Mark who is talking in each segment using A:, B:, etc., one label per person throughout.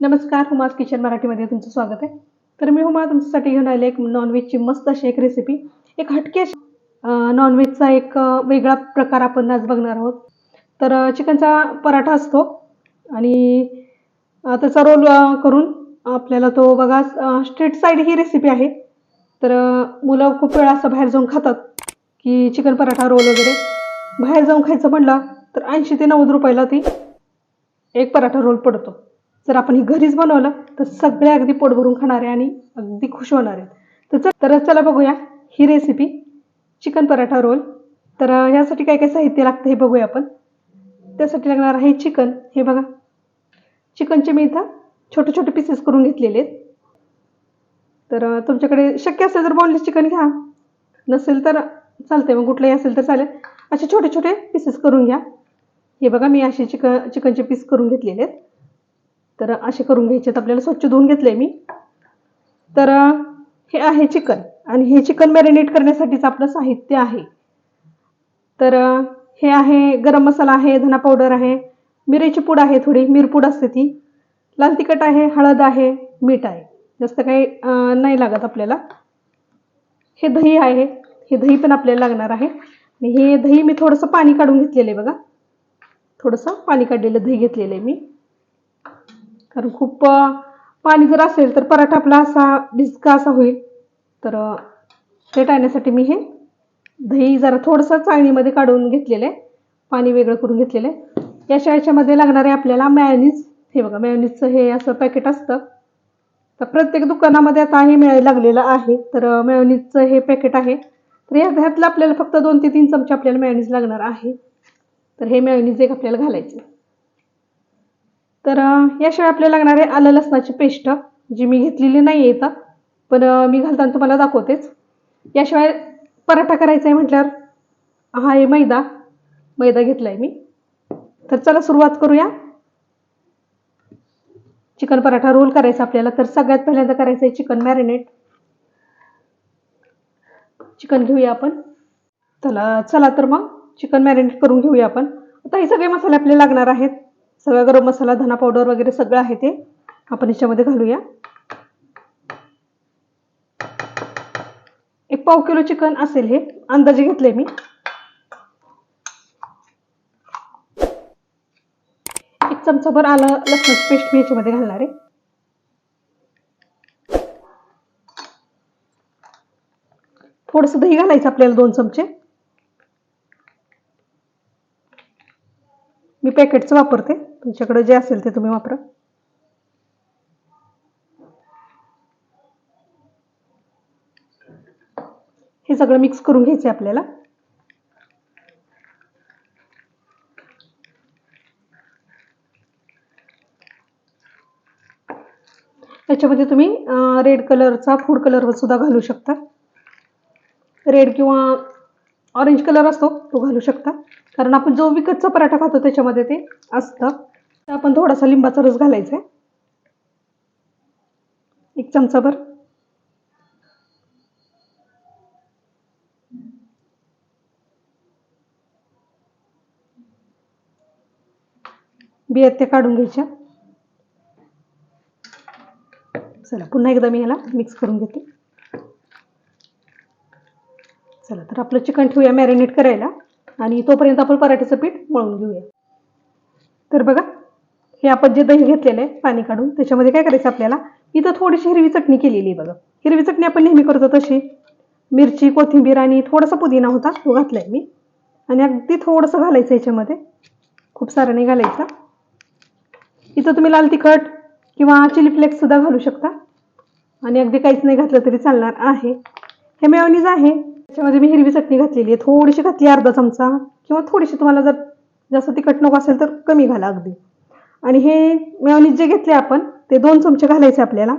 A: नमस्कार hummus kitchen मराठीमध्ये तुमचं स्वागत आहे. तर मी हुमा तुमच्यासाठी घेऊन आले एक नॉनव्हेजची मस्त अशी एक रेसिपी एक हटके नॉनव्हेजचा एक वेगळा प्रकार आपण आज बघणार आहोत. तर चिकनचा पराठा असतो आणि त्याचा रोल करून आपल्याला तो बघा स्ट्रीट साईड ही रेसिपी आहे. तर मुलं खूप वेळा असं बाहेर जाऊन खातात की चिकन पराठा रोल वगैरे. बाहेर जाऊन खायचं म्हणलं तर ऐंशी ते नव्वद रुपयाला ती एक पराठा रोल पडतो. जर आपण ही घरीच बनवलं तर सगळे अगदी पोट भरून खाणारे आणि अगदी खुश होणार आहेत. तर चल तर चला बघूया ही रेसिपी चिकन पराठा रोल तर ह्यासाठी काय काय साहित्य लागतं हे बघूया आपण. त्यासाठी लागणार आहे चिकन हे बघा. चिकनचे मी इथं छोटे छोटे पीसेस करून घेतलेले आहेत. तर तुमच्याकडे शक्य असेल तर बॉनलेस चिकन घ्या. नसेल तर चालते मग कुठलंही असेल तर चालेल. असे छोटे छोटे पीसेस करून घ्या. हे बघा मी असे चिकन चिकनचे पीस करून घेतलेले आहेत. तर असे करून घ्यायचे. आपल्याला स्वच्छ धुवून घेतले मी. तर हे आहे चिकन. आणि हे चिकन मॅरिनेट करण्यासाठीच आपलं साहित्य आहे. तर हे आहे गरम मसाला आहे धना पावडर आहे मिरची पूड आहे थोडी मिरपूड असते ती. लाल तिखट आहे हळद आहे मीठ आहे. जास्त काही नाही लागत आपल्याला. हे दही आहे. हे दही पण आपल्याला लागणार आहे. आणि हे दही मी थोडंसं पाणी काढून घेतलेलं आहे बघा. थोडंसं पाणी काढलेलं दही घेतलेलं आहे मी. कारण खूप पाणी जर असेल तर पराठा आपला असा भिजका असा होईल. तर ते टाळण्यासाठी मी हे दही जरा थोडंसं चाळणीमध्ये काढून घेतलेलं आहे. पाणी वेगळं करून घेतलेलं आहे. याशिवाय याच्यामध्ये लागणार आहे आपल्याला मॅयोनीज हे बघा मॅयोनीजचं हे असं पॅकेट असतं. तर प्रत्येक दुकानामध्ये आता हे मिळायला लागलेलं आहे. तर मॅयोनीजचं हे पॅकेट आहे. तर या ह्यातलं आपल्याला फक्त दोन ते तीन चमचे आपल्याला मॅयोनीज लागणार आहे. तर हे मॅयोनीज एक आपल्याला घालायचे तर याशिवाय आपल्याला लागणार आहे आलं लसणाची पेस्ट जी मी घेतलेली नाही आहे इथं. पण मी घालताना तुम्हाला दाखवतेच. याशिवाय पराठा करायचा आहे म्हटल्यावर हा आहे मैदा. मैदा घेतला आहे मी. तर चला सुरुवात करूया. चिकन पराठा रोल करायचा आपल्याला. तर सगळ्यात पहिल्यांदा करायचं आहे चिकन मॅरिनेट. चिकन घेऊया आपण. चला चला तर मग. चिकन मॅरिनेट करून घेऊया आपण. आता हे सगळे मसाले आपले लागणार आहेत. सगळा गरम मसाला धना पावडर वगैरे सगळं आहे ते. आपण याच्यामध्ये घालूया. एक पाव किलो चिकन असेल हे. अंदाजे घेतले मी. एक चमचाभर आलं लसणाची पेस्ट मी याच्यामध्ये घालणार आहे. थोडंसं दही घालायचं आपल्याला दोन चमचे मी पॅकेटचं वापरते. तुमच्याकडे जे असेल ते तुम्ही वापरा. हे सगळं मिक्स करून घ्यायचं आहे आपल्याला. याच्यामध्ये तुम्ही रेड कलरचा फूड कलर सुद्धा घालू शकता. रेड किंवा ऑरेंज कलर असतो तो घालू शकता. कारण आपण जो विकतचा पराठा खातो त्याच्यामध्ये ते असतं. तर आपण थोडासा लिंबाचा रस घालायचा आहे. एक चमचाभर बियात त्या काढून घ्यायच्या. चला पुन्हा एकदा मी ह्याला मिक्स करून घेते. चला तर आपलं चिकन ठेवूया मॅरिनेट करायला आणि तोपर्यंत आपण पराठ्याचं पीठ मळून घेऊया. तर बघा हे आपण जे दही घेतलेलं आहे पाणी काढून त्याच्यामध्ये काय करायचं आपल्याला? इथं थोडीशी हिरवी चटणी केलेली आहे बघा. हिरवी चटणी आपण नेहमी करतो तशी. मिरची कोथिंबीर आणि थोडासा पुदिना होता तो घातलाय मी. आणि अगदी थोडंसं घालायचं याच्यामध्ये. खूप सारं नाही घालायचं. इथं तुम्ही लाल तिखट किंवा चिली फ्लेक्ससुद्धा घालू शकता. आणि अगदी काहीच नाही घातलं तरी चालणार आहे. हे मेयोनीज आहे. त्याच्यामध्ये मी हिरवी चटणी घातलेली आहे. थोडीशी घातली अर्धा चमचा किंवा थोडीशी तुम्हाला जर जास्त तिखट नको असेल तर कमी घाला अगदी. आणि हे मेवनीज जे घेतले आपण ते दोन चमचे घालायचे आपल्याला.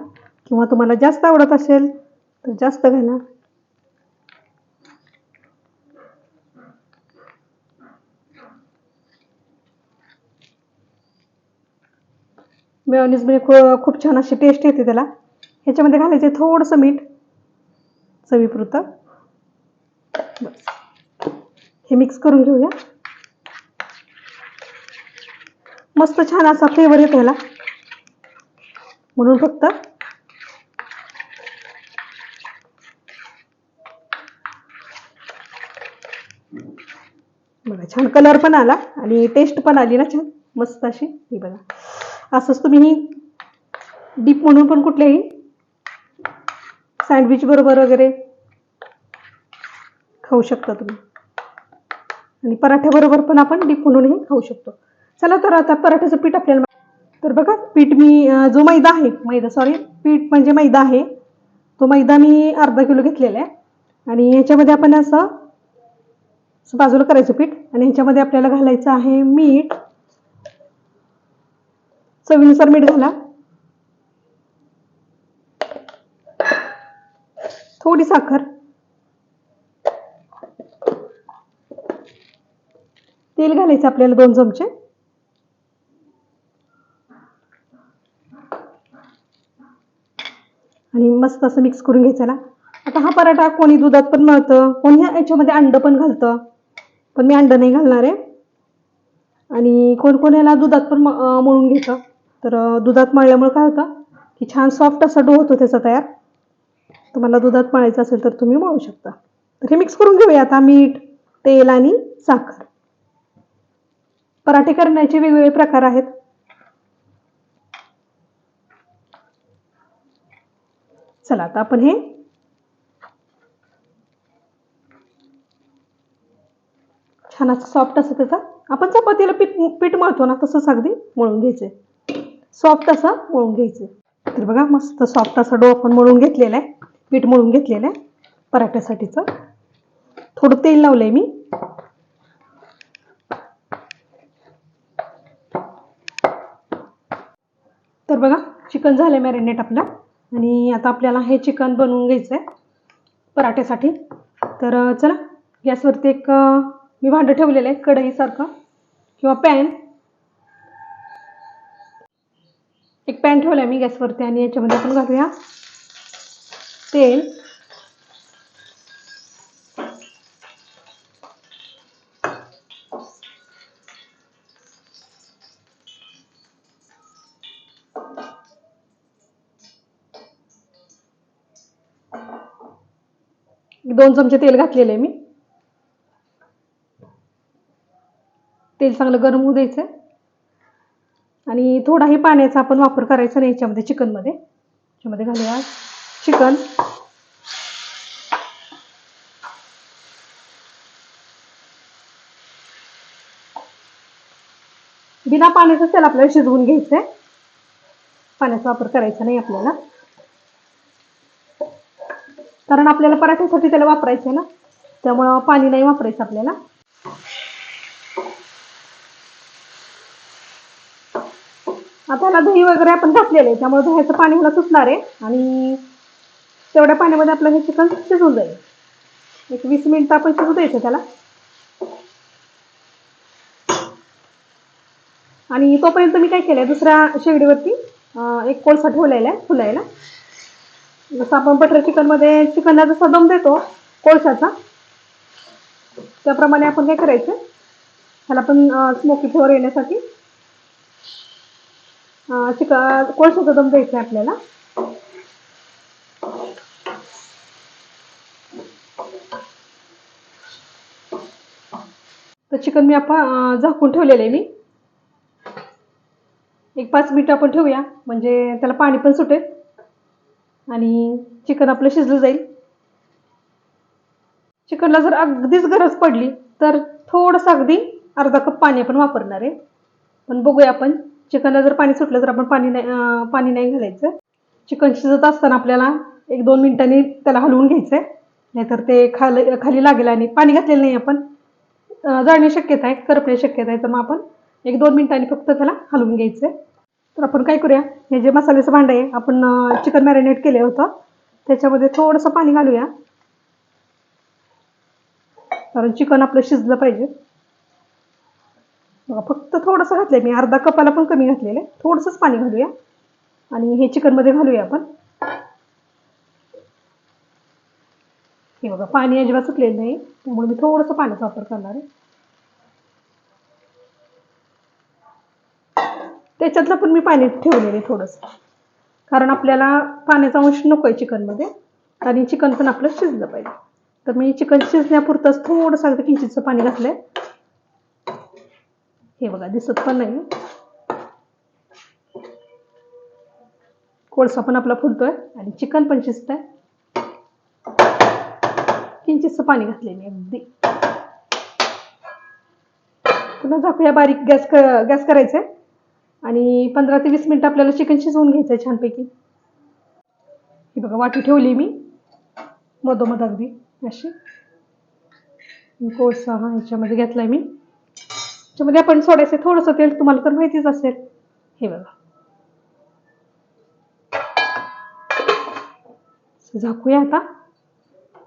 A: किंवा तुम्हाला जास्त आवडत असेल तर जास्त घाला. मेयोनीजमध्ये म्हणजे खूप छान अशी टेस्ट येते त्याला. ह्याच्यामध्ये घालायचे थोडंसं मीठ चवीपुरतं. हे मिक्स करून घेऊया. मस्त छान असा फ्लेवर येतो ह्याला म्हणून फक्त बघा छान कलर पण आला आणि टेस्ट पण आली ना छान. मस्त अशी. ही बघा. असंच तुम्ही ही डीप म्हणून पण कुठलेही सँडविच बरोबर वगैरे खाऊ शकता तुम्ही. आणि पराठ्याबरोबर पण आपण डीप म्हणूनही खाऊ शकतो. चला तर आता पराठ्याचं पीठ आपल्याला तर बघा पीठ मी जो मैदा आहे मैदा सॉरी पीठ म्हणजे मैदा आहे. तो मैदा मी अर्धा किलो घेतलेला आहे. आणि ह्याच्यामध्ये आपण असं असं बाजूला करायचं पीठ. आणि ह्याच्यामध्ये आपल्याला घालायचं आहे मीठ. चवीनुसार मीठ घाला. थोडी साखर. तेल घालायचं आपल्याला दोन चमचे. आणि मस्त असं मिक्स करून घ्यायचं आता हा पराठा कोणी दुधात पण मळतं कोणी याच्यामध्ये अंड पण घालतं. पण मी अंड नाही घालणार आहे. आणि कोण कोण याला दुधात पण मळून घेतं तर दुधात मळल्यामुळे काय होतं की छान सॉफ्ट असा डो होतो त्याचा तयार. तुम्हाला दुधात मळायचं असेल तर तुम्ही मळू शकता. तर हे मिक्स करून घेऊया आता मीठ तेल आणि साखर. पराठे करण्याचे वेगवेगळे प्रकार आहेत. चला आता आपण हे छान असं सॉफ्ट असं त्याचा आपण चपातीला पीठ पीठ मळतो ना तसंच अगदी मळून घ्यायचे सॉफ्ट असं मळून घ्यायचं तर बघा मस्त सॉफ्ट असा डो आपण मळून घेतलेला आहे. पीठ मळून घेतलेलं आहे. पराठ्यासाठीचं. थोडं तेल लावलंय मी. बघा चिकन झालं मॅरिनेट आपलं. आणि आता आपल्याला हे चिकन बनवून घ्यायचं आहे पराठ्यासाठी तर चला गॅसवरती एक मी भांडं ठेवलेलं आहे कढईसारखं किंवा पॅन. एक पॅन ठेवला आहे मी गॅसवरती आणि याच्यामध्ये आपण घालूया तेल. दोन चमचे तेल घातलेलं आहे मी. तेल चांगलं गरम होऊ द्यायचं. आणि थोडाही पाण्याचा आपण वापर करायचा नाही याच्यामध्ये चिकनमध्ये. याच्यामध्ये घालूया चिकन. बिना पाण्याचं तेल आपल्याला शिजवून घ्यायचं आहे पाण्याचा वापर करायचा नाही आपल्याला. कारण आपल्याला पराठ्यासाठी त्याला वापरायचं आहे ना. त्यामुळं पाणी नाही वापरायचं आपल्याला. आता याला दही वगैरे आपण घातलेलं आहे. त्यामुळे दह्याचं पाणी मला सुटणार आहे. आणि तेवढ्या पाण्यामध्ये आपलं हे चिकन शिजून जाईल. एक वीस मिनिटं आपण शिजू द्यायचं त्याला. आणि तोपर्यंत मी काय केलंय? दुसऱ्या शेगडीवरती एक कोळसा ठेवलेला आहे फुलायला. जसं आपण बटर चिकनमध्ये चिकनला जसा दम देतो कोळशाचा त्याप्रमाणे आपण काय करायचं? ह्याला पण स्मोकी फ्लेवर येण्यासाठी चिकन कोळशाचा दम द्यायचा आहे आपल्याला. तर चिकन मी आपण झाकून ठेवलेलं आहे मी. एक पाच मिनिटं आपण ठेवूया म्हणजे त्याला पाणी पण सुटेल. आणि चिकन आपलं शिजलं जाईल. चिकनला जर अगदीच गरज पडली तर थोडंसं अगदी अर्धा कप पाणी आपण वापरणार आहे. पण बघूया आपण चिकनला जर पाणी सुटलं तर आपण पाणी नाही पाणी नाही घालायचं. चिकन शिजत असताना आपल्याला एक दोन मिनिटांनी त्याला हलवून घ्यायचं आहे नाहीतर ते खाली खाली लागेल आणि पाणी घातलेलं नाही आपण. जाळणे जाळण्याची शक्यता आहे करपण्याची शक्यता आहे तर मग आपण एक दोन मिनिटांनी फक्त त्याला हलवून घ्यायचं आहे तर आपण काय करूया? हे जे मसाल्याचं भांडं आहे आपण चिकन मॅरिनेट केलं होतं. त्याच्यामध्ये थोडंसं पाणी घालूया. कारण चिकन आपलं शिजलं पाहिजे. बघा फक्त थोडंसं घातलं मी अर्धा कपाला पण कमी घातलेलं आहे. थोडंसंच पाणी घालूया. आणि हे चिकनमध्ये घालूया आपण. हे बघा पाणी अजिबात सुटलेलं नाही. त्यामुळे मी थोडंसं पाण्याचा वापर करणार आहे. त्याच्यातलं पण मी पाणी ठेवलेले थोडंसं. कारण आपल्याला पाण्याचा अंश नको आहे चिकनमध्ये. आणि चिकन पण आपलं शिजलं पाहिजे. तर मी चिकन शिजण्यापुरतंच थोडंसं अगदी किंचितचं पाणी घातलंय. हे बघा दिसत पण नाही. कोळसा पण आपला फुलतोय आणि चिकन पण शिजतंय. किंचितचं पाणी घातलंय मी अगदी. पुन्हा झाकूया बारीक गॅस क गॅस करायचं आहे आणि पंधरा ते वीस मिनटं आपल्याला चिकन शिजवून घ्यायचं आहे छानपैकी. ही बघा वाटी ठेवली मी. मधोमध अगदी अशी. कोळसा हा ह्याच्यामध्ये घेतलाय मी. ह्याच्यामध्ये आपण सोडायचं थोडंसं तेल तुम्हाला तर माहितीच असेल. हे बघा. झाकूया आता.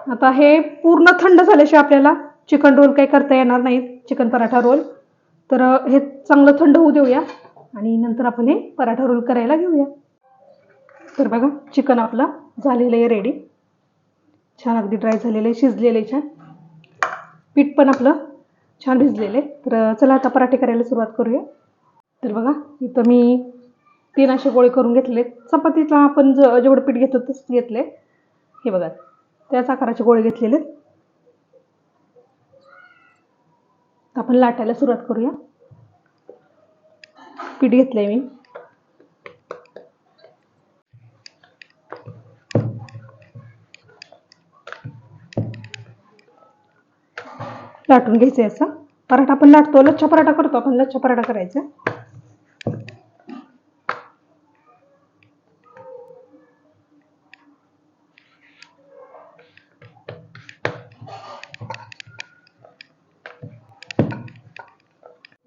A: आता हे पूर्ण थंड झाल्याशिवाय आपल्याला चिकन रोल काही करता येणार नाहीत. चिकन पराठा रोल तर हे चांगलं थंड होऊ देऊया. आणि नंतर आपण हे पराठा रोल करायला घेऊया. तर बघा चिकन आपलं झालेलं आहे रेडी छान अगदी ड्राय झालेलं आहे शिजलेलं आहे छान. पीठ पण आपलं छान भिजलेलं आहे. तर चला आता पराठे करायला सुरुवात करूया. तर बघा इथं मी तीन असे गोळे करून घेतले चपातीला आपण ज जेवढं पीठ घेतो तसंच घेतले हे बघा त्याच आकाराचे गोळे घेतलेले आपण लाटायला सुरुवात करूया. पीठ घेतलंय मी. लाटून घ्यायचं आहे असं. पराठा आपण लाटतो लच्छा पराठा करतो आपण लच्छा पराठा करायचा.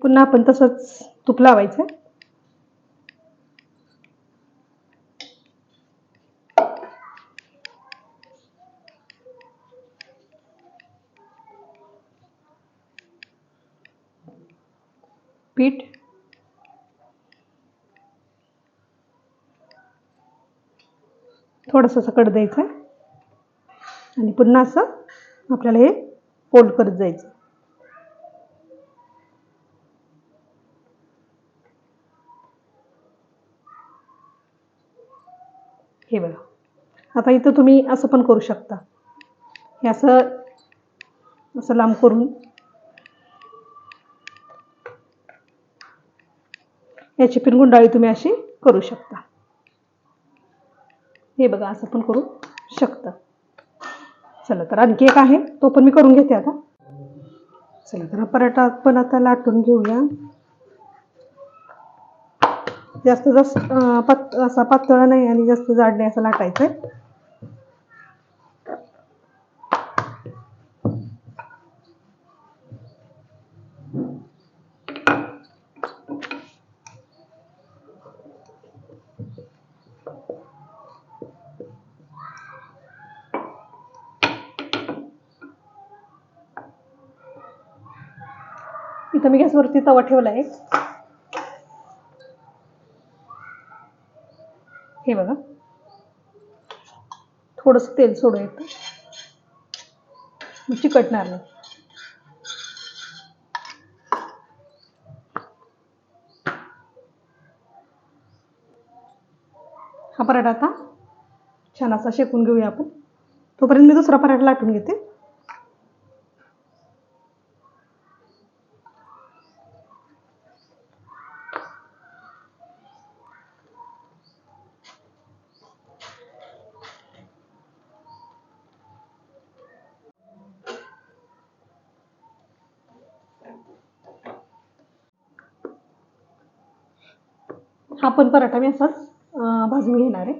A: पुन्हा आपण तसंच तूप लावायचं. पीठ. थोडंसं सकट कट द्यायचं आणि पुन्हा असं आपल्याला हे फोल्ड करत जायचं. हे बघा. आता इथं तुम्ही असं पण करू शकता. हे असं असं लांब करून याची पण गुंडाळी तुम्ही अशी करू शकता. हे बघा असं पण करू शकता. चला तर आणखी एक आहे. तो पण मी करून घेते आता. चला तर पराठा पण आता लाटून घेऊया. जास्त जास्त पात असा पातळ नाही आणि जास्त जाड नाही असं लाटायचं आहे इथं मी गॅसवरती तवा ठेवला आहे हे बघा. थोडंसं तेल सोडू येतं चिकटणार नाही. हा पराठा आता छान असा शेकून घेऊया आपण. तोपर्यंत मी दुसरा पराठा लाटून घेते. आपण पराठा मी असाच भाजून घेणार आहे.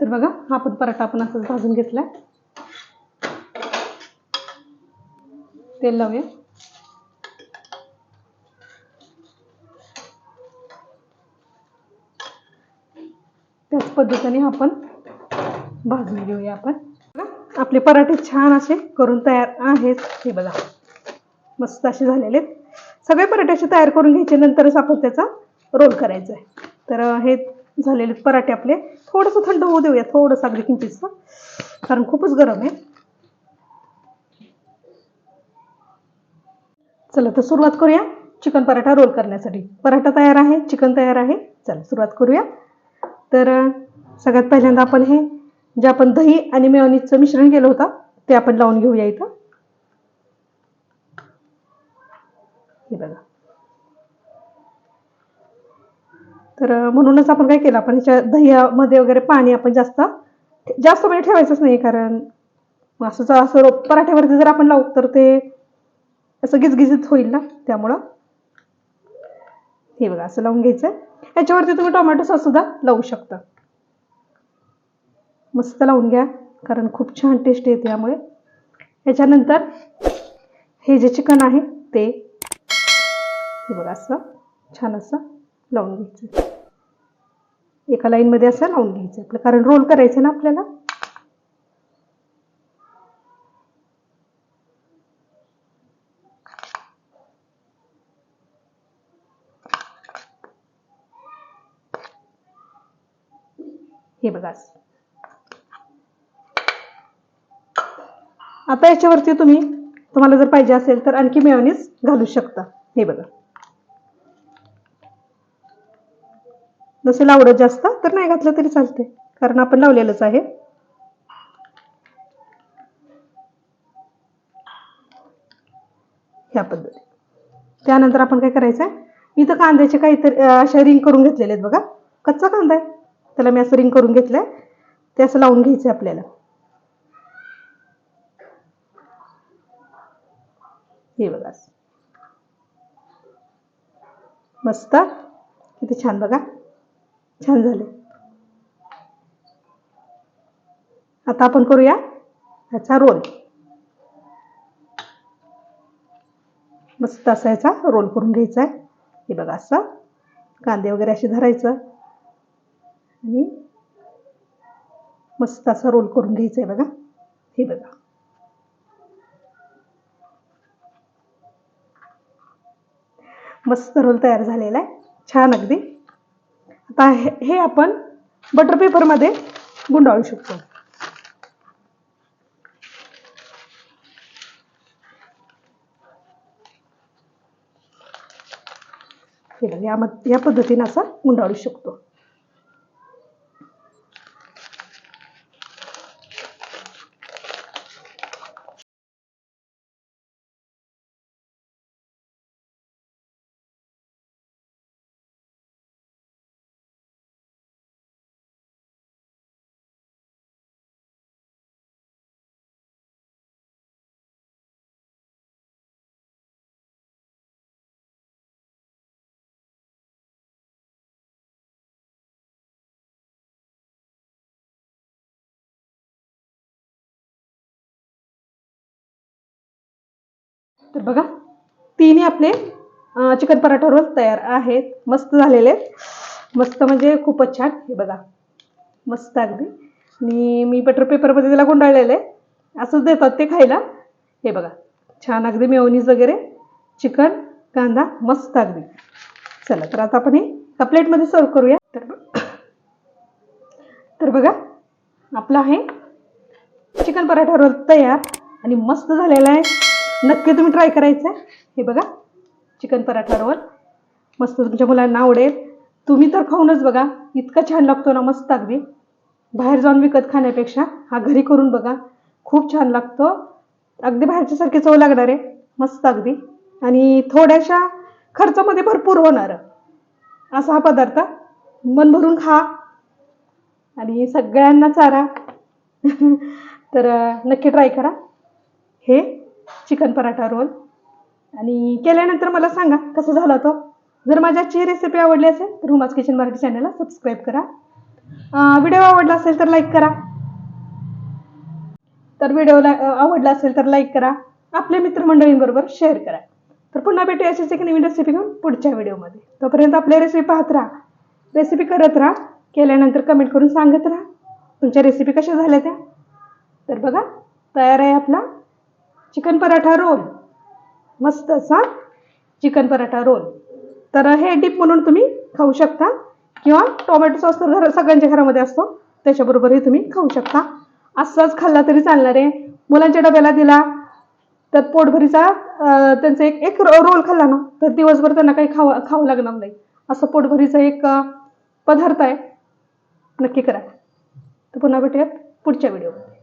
A: तर बघा हा पण पराठा आपण असाच भाजून घेतलाय. तेल लावूया. त्याच पद्धतीने आपण भाजून घेऊया आपण. आपले पराठे छान असे करून तयार आहेत. हे बघा मस्त असे झालेले आहेत. सगळे पराठे असे तयार करून घ्यायचे नंतरच आपण त्याचा रोल करायचा आहे. तर हे झालेले पराठे आपले. थोडंसं थंड होऊ देऊया थोडंसं अगदी किंचितचं कारण खूपच गरम आहे. चला तर सुरुवात करूया चिकन पराठा रोल करण्यासाठी. पराठा तयार आहे चिकन तयार आहे. चला सुरुवात करूया. तर सगळ्यात पहिल्यांदा आपण हे जे आपण दही आणि मेयोनीजचं मिश्रण केलं होतं ते आपण लावून घेऊया इथं. हे बघा. तर म्हणूनच आपण काय केलं आपण ह्याच्या दह्यामध्ये वगैरे पाणी आपण जास्त जास्त म्हणजे ठेवायचंच नाही कारण असं असं रोप पराठ्यावरती जर आपण लावू तर ते असं गिजगिजीत होईल ना त्यामुळं. हे बघा असं लावून घ्यायचं. ह्याच्यावरती तुम्ही टोमॅटो सॉस सुद्धा लावू शकता. मस्त लावून घ्या कारण खूप छान टेस्ट येते यामुळे. ह्याच्यानंतर हे जे चिकन आहे ते हे बघा असं छान असं लावून घ्यायचं. एका लाईनमध्ये असं लावून घ्यायचं. आपलं कारण रोल करायचं ना आपल्याला? हे बघा आता याच्यावरती तुम्ही तुम्हाला जर पाहिजे असेल तर आणखी मेयोनीज घालू शकता. हे बघा. नसेल आवडत जास्त तर नाही घातलं तरी चालते कारण आपण लावलेलंच आहे. ह्या पद्धती त्यानंतर आपण काय करायचं आहे इथं कांद्याचे काहीतरी अशा रिंग करून घेतलेले आहेत बघा. कच्चा कांदा आहे. त्याला मी असं रिंग करून घेतलंय. ते असं लावून घ्यायचं आपल्याला. हे बघा मस्त. किती छान बघा. छान झाले. आता आपण करूया ह्याचा रोल मस्त असा याचा रोल करून घ्यायचा आहे. हे बघा असं. कांदे वगैरे असे धरायचं. आणि मस्त असा रोल करून घ्यायचा आहे बघा. हे बघा. मस्त रोल तयार झालेला आहे. छान अगदी. तर हे आपण बटर पेपरमध्ये गुंडाळू शकतो. या या पद्धतीने असा गुंडाळू शकतो. तर बघा तिन्ही आपले चिकन पराठा रोल तयार आहेत. मस्त झालेले आहेत. मस्त म्हणजे खूपच छान. हे बघा मस्त अगदी. आणि मी बटर पेपरमध्ये त्याला गुंडाळलेलं आहे. असंच देतात ते खायला. हे बघा छान अगदी मेवनीज वगैरे चिकन कांदा मस्त अगदी. चला तर आता आपण हे एका प्लेटमध्ये सर्व करूया. तर तर बघा आपला आहे चिकन पराठा रोल तयार आणि मस्त झालेला आहे. नक्की तुम्ही ट्राय करायचं आहे हे बघा चिकन पराठा रोल मस्त तुमच्या मुलांना आवडेल. तुम्ही तर खाऊनच बघा इतका छान लागतो ना मस्त अगदी. बाहेर जाऊन विकत खाण्यापेक्षा हा घरी करून बघा खूप छान लागतो. अगदी बाहेरच्यासारखी चव लागणार आहे मस्त अगदी. आणि थोड्याशा खर्चामध्ये भरपूर होणार. असा हा पदार्थ मन भरून खा. आणि सगळ्यांना चारा. तर नक्की ट्राय करा. हे चिकन पराठा रोल. आणि केल्यानंतर मला सांगा कसं झाला तो जर माझी आजची रेसिपी आवडली असेल तर हुमाज किचन मराठी चॅनलला सबस्क्राईब करा. व्हिडिओ आवडला असेल तर लाईक करा. तर व्हिडिओला आवडला असेल तर लाईक करा. आपल्या मित्रमंडळींबरोबर शेअर करा. तर पुन्हा भेटूया अशीच एक नवीन रेसिपी घेऊन पुढच्या व्हिडिओमध्ये तोपर्यंत आपल्या रेसिपी पाहत राहा. रेसिपी करत राहा. केल्यानंतर कमेंट करून सांगत राहा. तुमच्या रेसिपी कशा झाल्या त्या? तर बघा तयार आहे आपला चिकन पराठा रोल. मस्त असा चिकन पराठा रोल. तर हे डिप म्हणून तुम्ही खाऊ शकता. किंवा टोमॅटो सॉस तर घर सगळ्यांच्या घरामध्ये असतो. त्याच्याबरोबरही तुम्ही खाऊ शकता. असाच खाल्ला तरी चालणार आहे. मुलांच्या डब्याला दिला तर पोटभरीचा त्यांचा एक एक रोल खाल्ला ना तर दिवसभर त्यांना काही खावं खावं लागणार नाही. असं पोटभरीचा एक पदार्थ आहे. नक्की करा. तर पुन्हा भेटूयात पुढच्या व्हिडिओमध्ये